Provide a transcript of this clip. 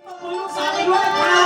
Tumulong sa akin, wala.